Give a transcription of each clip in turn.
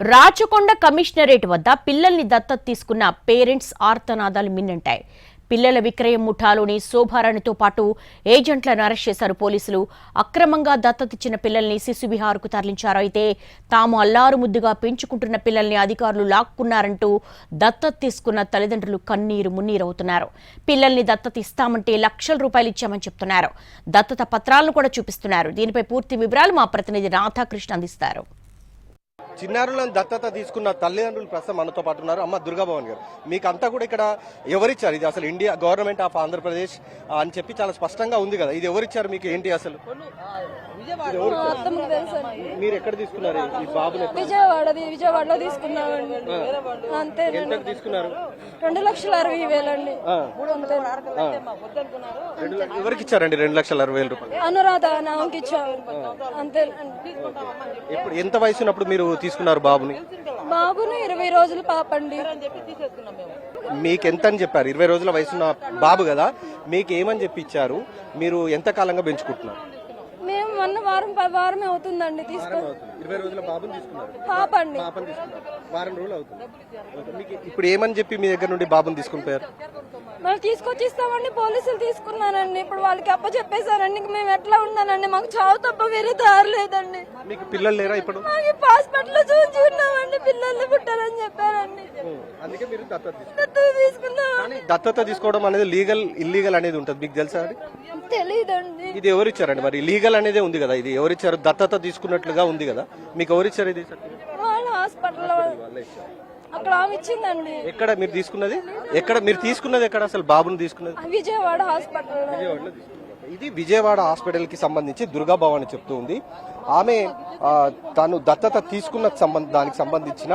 Rachakonda commissionerate వద్ద పిల్లల్ని దత్తత తీసుకున్న పేరెంట్స్ ఆర్తనాదాలు మిన్నంటాయి. పిల్లల విక్రయం ముఠాలోని శోభారాణితో పాటు ఏజెంట్లను అరెస్ట్ చేశారు పోలీసులు. అక్రమంగా దత్తతిచ్చిన పిల్లల్ని శిశువిహార్కు తరలించారు. అయితే తాము అల్లారు ముద్దుగా పెంచుకుంటున్న పిల్లల్ని అధికారులు లాక్కున్నారంటూ దత్తత తీసుకున్న తల్లిదండ్రులు కన్నీరు మున్నీరవుతున్నారు. పిల్లల్ని దత్తత ఇస్తామంటే లక్షల రూపాయలు ఇచ్చామని చెప్తున్నారు. దత్తత పత్రాలను కూడా చూపిస్తున్నారు. దీనిపై పూర్తి వివరాలు మా ప్రతినిధి రాధాకృష్ణ అందిస్తారు. చిన్నారులను దత్తత తీసుకున్న తల్లిదండ్రులు ప్రస్తుతం మనతో పాటు ఉన్నారు. అమ్మ దుర్గాభవన్ గారు మీకు అంతా కూడా ఇక్కడ ఎవరిచ్చారు? ఇది అసలు ఇండియా గవర్నమెంట్ ఆఫ్ ఆంధ్రప్రదేశ్ అని చెప్పి చాలా స్పష్టంగా ఉంది కదా. ఇది ఎవరిచ్చారు మీకు ఏంటి అసలు? ఇచ్చారు? మీరు ఎక్కడ తీసుకున్నారు ఈ బాబుని ఎక్కడ- విజయవాడది విజయవాడలో తీసుకున్నామండి. తీసుకున్నారు? రెండు లక్షల అరవై వేలండి అంతే ఎవరికి ఇచ్చారండి రెండు లక్షల అరవై వేల రూపాయలు? అనురాధ నామకి ఇచ్చాము అంతేనండి ఇప్పుడు ఎంత వయసు ఉన్నప్పుడు మీరు తీసుకున్నారు బాబుని? బాబును ఇరవై రోజులు పాపండి. మీకు ఎంత అని చెప్పారు? ఇరవై రోజుల వయసున్న బాబు కదా మీకు ఏమని చెప్పి ఇచ్చారు మీరు ఎంత కాలంగా పెంచుకుంటున్నారు? మేము మొన్న వారం వారమే అవుతుందండి తీసుకో ఇరవై రోజుల బాబుని తీసుకున్నారు. పాపండి. పాపని తీసుకున్నారు. వారం రోజులు అవుతుంది. ఓకే. మీకు ఇప్పుడు ఏమని చెప్పి మీ దగ్గర నుండి బాబుని తీసుకుని పోయారు? వాళ్ళు తీసుకొచ్చి ఇస్తామండి పోలీసులు తీసుకున్నారండి. ఇప్పుడు వాళ్ళకి అప్ప చెప్పేశారండి ఇంక మేము ఎట్లా ఉన్నానండి? మాకు చావు తప్ప వేరే దారి లేదండి. మీకు పిల్లలు లేరా ఇప్పుడు? మాకు హాస్పిటల్లో చూసి ఉన్నామండి. పిల్లల్ని పుట్టారని చెప్పారండి. అందుకే మీరు దత్తత తీసుకున్నాం తీసుకోవడం అనేది లీగల్ ఇల్లీగల్ అనేది ఉంటుంది. మీకు తెలుసా అది? తెలీదండి. ఇది ఎవరు ఇచ్చారండి మరి లీగల్ అనేదే ఉంది కదా. ఇది ఎవరు ఇచ్చారు దత్తత తీసుకున్నట్లుగా ఉంది కదా. మీకు ఎవరు ఇచ్చారు ఇది? వాళ్ళ హాస్పిటల్లో అక్కడ ఆమె ఇచ్చిందండి. ఎక్కడ మీరు తీసుకున్నది? ఎక్కడ మీరు తీసుకున్నది ఎక్కడ అసలు? బాబుని తీసుకున్నది? విజయవాడ హాస్పిటల్లో. ఇది విజయవాడ హాస్పిటల్కి సంబంధించి దుర్గా భవాని చెప్తూ ఉంది. ఆమె ఆ, తాను దత్తత తీసుకున్న సంబంధ దానికి సంబంధించిన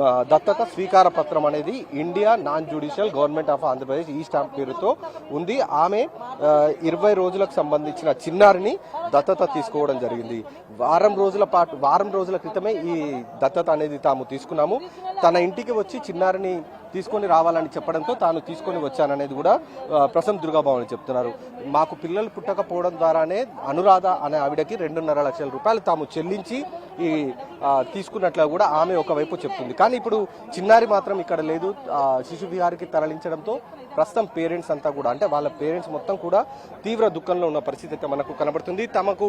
ఆ, దత్తత స్వీకార పత్రం అనేది India non judicial government of Andhra Pradesh ఈ స్టాంప్ పేరుతో ఉంది. ఆమె ఆ, ఇరవై రోజులకు సంబంధించిన చిన్నారిని దత్తత తీసుకోవడం జరిగింది. వారం రోజుల పాటు వారం రోజుల క్రితమే ఈ దత్తత అనేది తాము తీసుకున్నాము. తన ఇంటికి వచ్చి చిన్నారిని తీసుకొని రావాలని చెప్పడంతో తాను తీసుకొని వచ్చాననేది కూడా ప్రసం ప్రసన్న చెప్తున్నారు. మాకు పిల్లలు పుట్టకపోవడం ద్వారానే అనురాధ అనే ఆవిడకి రెండున్నర లక్షల రూపాయలు తాము చెల్లించి ఈ తీసుకున్నట్లు కూడా ఆమె ఒకవైపు చెప్తుంది. కానీ ఇప్పుడు చిన్నారి మాత్రం ఇక్కడ లేదు. శిశు విహారికి తరలించడంతో ప్రస్తుతం పేరెంట్స్ అంతా కూడా అంటే వాళ్ళ పేరెంట్స్ మొత్తం కూడా తీవ్ర దుఃఖంలో ఉన్న పరిస్థితి అయితే మనకు కనబడుతుంది. తమకు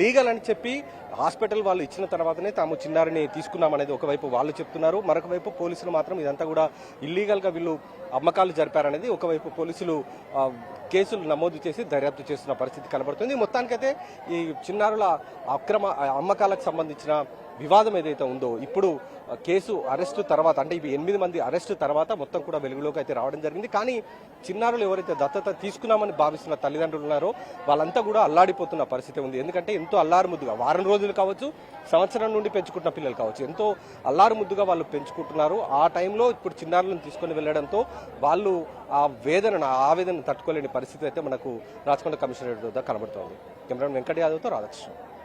లీగల్ అని చెప్పి హాస్పిటల్ వాళ్ళు ఇచ్చిన తర్వాతనే తాము చిన్నారిని తీసుకున్నామనేది ఒకవైపు వాళ్ళు చెప్తున్నారు. మరొక వైపు పోలీసులు మాత్రం ఇదంతా కూడా ఇల్లీగల్గా వీళ్ళు అమ్మకాలు జరిపారనేది ఒకవైపు పోలీసులు కేసులు నమోదు చేసి దర్యాప్తు చేస్తున్న పరిస్థితి కనబడుతుంది. మొత్తానికైతే ఈ చిన్నారుల అక్రమ అమ్మకాలకు సంబంధించిన వివాదం ఏదైతే ఉందో ఇప్పుడు కేసు అరెస్టు తర్వాత అంటే ఇవి ఎనిమిది మంది అరెస్టు తర్వాత మొత్తం కూడా వెలుగులోకి అయితే రావడం జరిగింది. కానీ చిన్నారులు ఎవరైతే దత్తత తీసుకున్నామని భావిస్తున్న తల్లిదండ్రులు ఉన్నారో వాళ్ళంతా కూడా అల్లాడిపోతున్న పరిస్థితి ఉంది. ఎందుకంటే ఎంతో అల్లారు ముద్దుగా వారం రోజులు కావచ్చు సంవత్సరం నుండి పెంచుకుంటున్న పిల్లలు కావచ్చు ఎంతో అల్లారు ముద్దుగా వాళ్ళు పెంచుకుంటున్నారు. ఆ టైంలో ఇప్పుడు చిన్నారులను తీసుకొని వెళ్ళడంతో వాళ్ళు ఆ వేదనను ఆ తట్టుకోలేని పరిస్థితి అయితే మనకు రాచకొండ కమిషనరేట్ వద్ద కనబడుతోంది. కెమెరా వెంకట యాదవ్తో రాధాకృష్ణ.